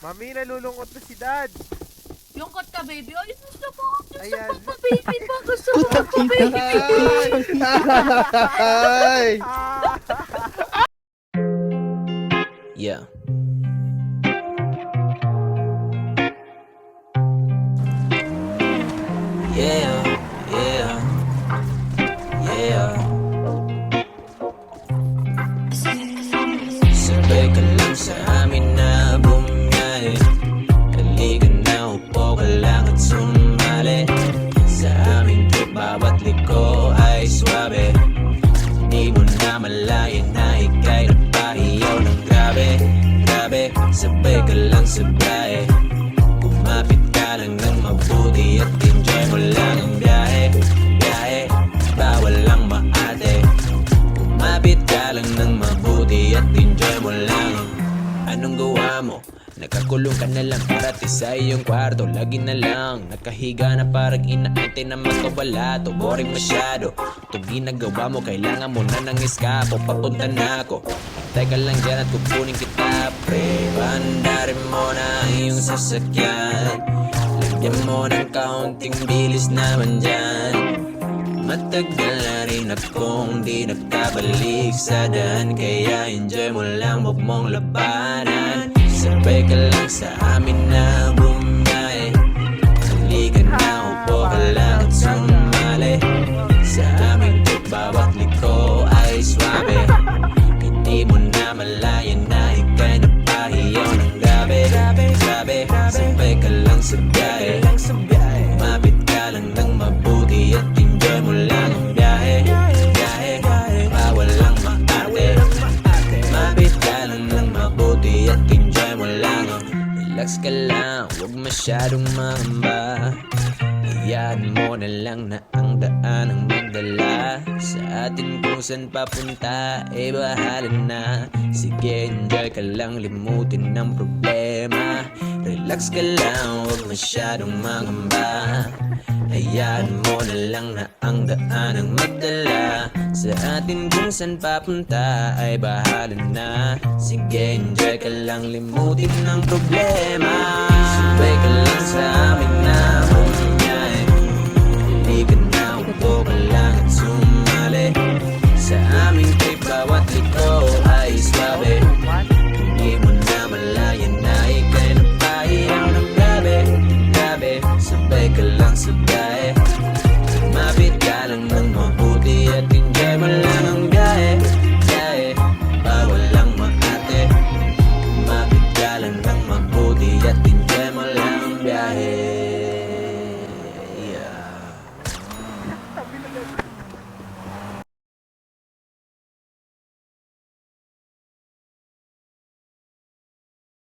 Mami, nalulungkot na si dad. Yung kat ka, baby. Ay, gusto mo. Gusto Ayan. mo pa, baby ba? Gusto mo pa, baby. Ay! Ah. Yeah, Mo na ika'y napahiyaw ng grabe Grabe, sabay ka lang sa biyahe Kumapit ka lang ng mabuti at enjoy mo lang ang Anong gawa mo? Nakakulong ka na lang para sa iyong kwarto. Lagi na lang Nakahiga na parang inaantay na makawala To boring masyado Itong ginagawa mo Kailangan mo na ng eskapo Papunta na ako. Teka lang dyan at kukunin kita Pre, bandarin mo na iyong sasakyan. Lagyan mo ng kaunting bilis naman dyan Matagal na rin akong di nakabalik sa daan Kaya enjoy mo lang, huwag mong labanan. Sabay ka lang sa amin na bumiyahe Halika na, upo ka lang at sumali. Sa aming trip, bawat liko ay swabe. Hindi mo na malayan na ika'y napahiyaw ng grabe Grabe, sabay ka lang sa biyahe Relax ka lang, huwag masyadong mangamba Hayaan mo na lang na ang daan ang magdala Sa atin kung saan papunta, eh bahala na. Sige, enjoy ka lang, limutin ng problema. Relax ka lang, huwag masyadong mangamba Hayaan mo na lang na ang daan ang magdala. Sa atin kung saan papunta ay bahala na. Sige, enjoy ka lang, limutin ng problema